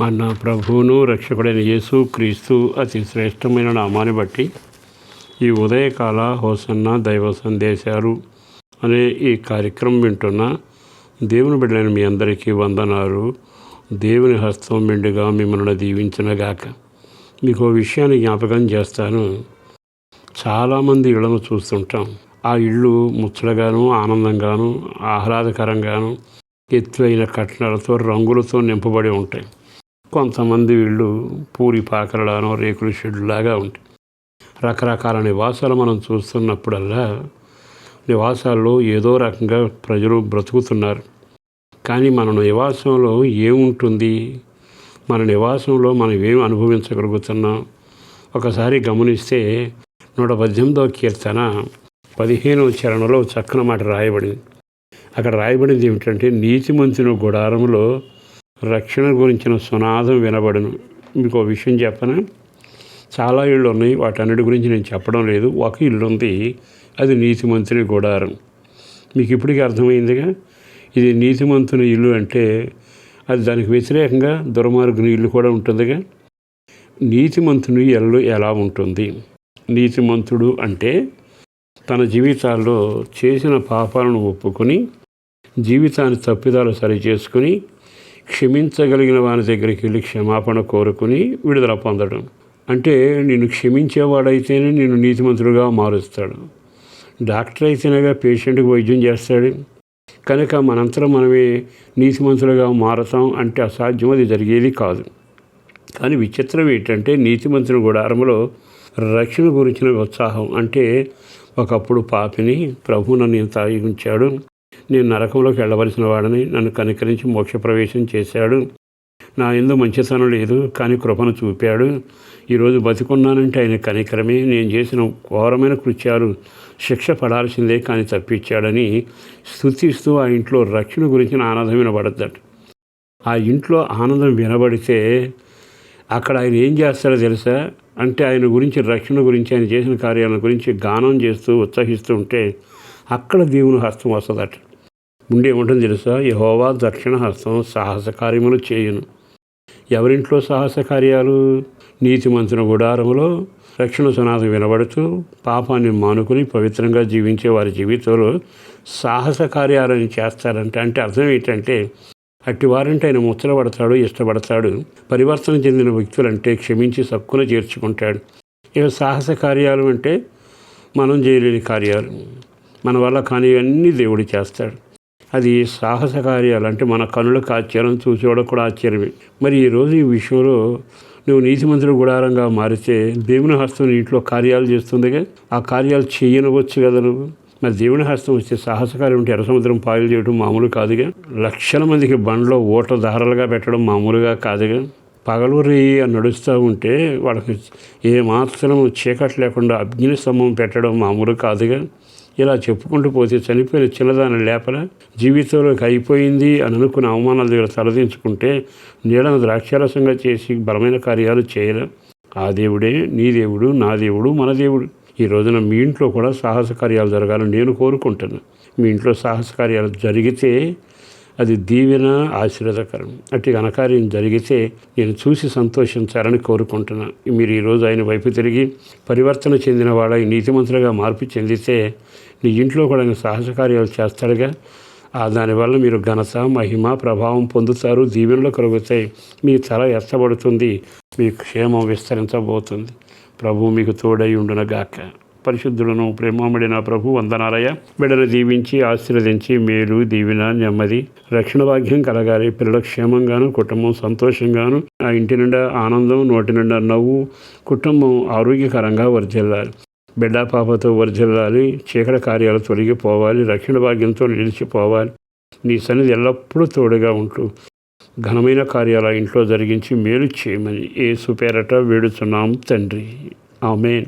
మన ప్రభువును రక్షకుడైన యేసు క్రీస్తు అతి శ్రేష్టమైన నామాన్ని బట్టి ఈ ఉదయకాల హోసన్న దైవ సందేశాలు అనే ఈ కార్యక్రమం వింటున్న దేవుని బిడ్డలైన మీ అందరికీ వందనాలు. దేవుని హస్తం మెండుగా మిమ్మల్ని దీవించినగాక మీకు ఓ విషయాన్ని జ్ఞాపకం చేస్తాను. చాలామంది ఇళ్ళను చూస్తుంటాం. ఆ ఇళ్ళు ముచ్చటగాను ఆనందంగాను ఆహ్లాదకరంగాను ఎత్తైన కట్నాలతో రంగులతో నింపబడి ఉంటాయి. కొంతమంది వీళ్ళు పూరి పాకరలానో రేకుల షెడ్లాగా ఉంటాయి రకరకాల నివాసాలు మనం చూస్తున్నప్పుడల్లా నివాసాల్లో ఏదో రకంగా ప్రజలు బ్రతుకుతున్నారు. కానీ మన నివాసంలో ఏముంటుంది? మన నివాసంలో మనం ఏం అనుభవించగలుగుతున్నాం? ఒకసారి గమనిస్తే నూట పద్దెనిమిదవ కీర్తన పదిహేనవ చరణలో చక్కన మాట రాయబడింది. అక్కడ రాయబడింది ఏమిటంటే నీతిమంతుని గుడారంలో రక్షణ గురించిన సునాదం వినబడను. మీకు ఒక విషయం చెప్పనా? చాలా ఇళ్ళు ఉన్నాయి వాటన్నిటి గురించి నేను చెప్పడం లేదు. ఒక ఇల్లు ఉంది అది నీతిమంతుని గుడారం. మీకు ఇప్పటికీ అర్థమైందిగా? ఇది నీతిమంతుని ఇల్లు అంటే అది దానికి వ్యతిరేకంగా దుర్మార్గుని ఇల్లు కూడా ఉంటుందిగా? నీతిమంతుని ఇల్లు ఎలా ఉంటుంది? నీతిమంతుడు అంటే తన జీవితాల్లో చేసిన పాపాలను ఒప్పుకొని జీవితాన్ని తప్పిదాలు సరిచేసుకుని క్షమించగలిగిన వాని దగ్గరికి వెళ్ళి క్షమాపణ కోరుకుని విడుదల పొందడం. అంటే నేను క్షమించేవాడైతేనే నేను నీతిమంతుడుగా మారుస్తాడు. డాక్టర్ అయితేనేగా పేషెంట్కి వైద్యం చేస్తాడు. కనుక మనంతరం మనమే నీతిమంతులుగా మారతాం అంటే అసాధ్యం అది జరిగేది కాదు. కానీ విచిత్రం ఏంటంటే నీతిమంతుని గుడారంలో రక్షణ గురించిన ఉత్సాహం. అంటే ఒకప్పుడు పాపిని ప్రభు నన్ను తాగి ఉంచాడు నేను నరకంలోకి వెళ్ళవలసిన వాడని నన్ను కనికరించి మోక్షప్రవేశం చేశాడు. నా ఎందు మంచితనం లేదు కానీ కృపను చూపాడు. ఈరోజు బతికున్నానంటే ఆయన కనికరమే. నేను చేసిన ఘోరమైన కృత్యాలు శిక్ష పడాల్సిందే కానీ తప్పించాడని స్థుతిస్తూ ఆ ఇంట్లో రక్షణ గురించిన ఆనందం వినబడద్దట. ఆ ఇంట్లో ఆనందం వినబడితే అక్కడ ఆయన ఏం చేస్తాడో తెలుసా? అంటే ఆయన గురించి రక్షణ గురించి ఆయన చేసిన కార్యాల గురించి గానం చేస్తూ ఉత్సహిస్తూ ఉంటే అక్కడ దేవుని హస్తం వస్తుందట. ముందేముంటుంది తెలుసా? యహోవా దక్షిణహస్తం సాహస కార్యములు చేయును. ఎవరింట్లో సాహస కార్యాలు నీతిమంతుని గుడారములో రక్షణ సునాదం వినబడుతూ పాపాన్ని మానుకుని పవిత్రంగా జీవించే వారి జీవితంలో సాహస కార్యాలను చేస్తారంటే అంటే అర్థం ఏంటంటే అట్టి వారంటే ఆయన ముచ్చటపడతాడు ఇష్టపడతాడు. పరివర్తన చెందిన వ్యక్తులంటే క్షమించి సక్కున చేర్చుకుంటాడు. ఇక సాహస కార్యాలు అంటే మనం చేయలేని కార్యాలు. మన వల్ల కానివన్నీ దేవుడు చేస్తాడు. అది సాహస కార్యాలు అంటే మన కనులకు ఆశ్చర్యం చూసేవాడు కూడా ఆశ్చర్యమే. మరి ఈరోజు ఈ విషయంలో నువ్వు నీతిమంతుడు గుడారంగా మారితే దేవుని హస్తం ఇంట్లో కార్యాలు చేస్తుందిగా? ఆ కార్యాలు చేయనవచ్చు కదా నువ్వు? మరి దేవుని హస్తం వచ్చే సాహసకార్యం ఉంటే ఎర్ర సముద్రం పాయలు చేయడం మామూలు కాదుగా? లక్షల మందికి బండ్లో ఓట దారాలుగా పెట్టడం మామూలుగా కాదుగా? పగలూరి నడుస్తూ ఉంటే వాళ్ళకి ఏమాత్రం చీకటి లేకుండా అగ్ని స్తంభం పెట్టడం మామూలు కాదుగా? ఇలా చెప్పుకుంటూ పోతే చనిపోయిన చిన్నదాన లేపల జీవితంలోకి అయిపోయింది అని అనుకున్న అవమానాల దగ్గర తలదించుకుంటే నీడను ద్రాక్షారసంగా చేసి బలమైన కార్యాలు చేయలే. ఆ దేవుడే నీ దేవుడు నా దేవుడు మన దేవుడు. ఈ రోజున మీ ఇంట్లో కూడా సాహస కార్యాలు జరగాలని నేను కోరుకుంటున్నాను మీ ఇంట్లో సాహస కార్యాలు జరిగితే అది దీవెన ఆశీర్వాదకరం. అట్టి ఘనకార్యం జరిగితే నేను చూసి సంతోషించాలని కోరుకుంటున్నాను మీరు ఈరోజు ఆయన వైపు తిరిగి పరివర్తన చెందిన వాడై నీతిమంతులుగా మార్పు చెందితే నీ ఇంట్లో కూడా ఆయన సాహస కార్యాలు చేస్తాడుగా. ఆ దానివల్ల మీరు ఘనత మహిమ ప్రభావం పొందుతారు. దీవెనలో కలుగుతాయి. మీ తల ఎత్తబడుతుంది. మీ క్షేమం విస్తరించబోతుంది. ప్రభు మీకు తోడై ఉండునగాక. పరిశుద్ధులను ప్రేమమడిన ప్రభు వందనాలయ. బిడ్డను దీవించి ఆశీర్వదించి మేలు దీవెన నెమ్మది రక్షణ భాగ్యం కలగాలి. పిల్లల క్షేమంగాను కుటుంబం సంతోషంగాను ఆ ఇంటి నిండా ఆనందం నోటి నిండా నవ్వు కుటుంబం ఆరోగ్యకరంగా వర్ధిల్లాలి. బిడ్డ పాపతో వర్ధిల్లాలి. చీకటి కార్యాలు తొలగిపోవాలి. రక్షణ భాగ్యంతో నిలిచిపోవాలి. నీ సన్నిధి ఎల్లప్పుడూ తోడుగా ఉంటూ ఘనమైన కార్యాల ఇంట్లో జరిగించి మేలు చేయమని ఏ సుపేరట వేడుచున్నాం తండ్రి. ఆమెన్.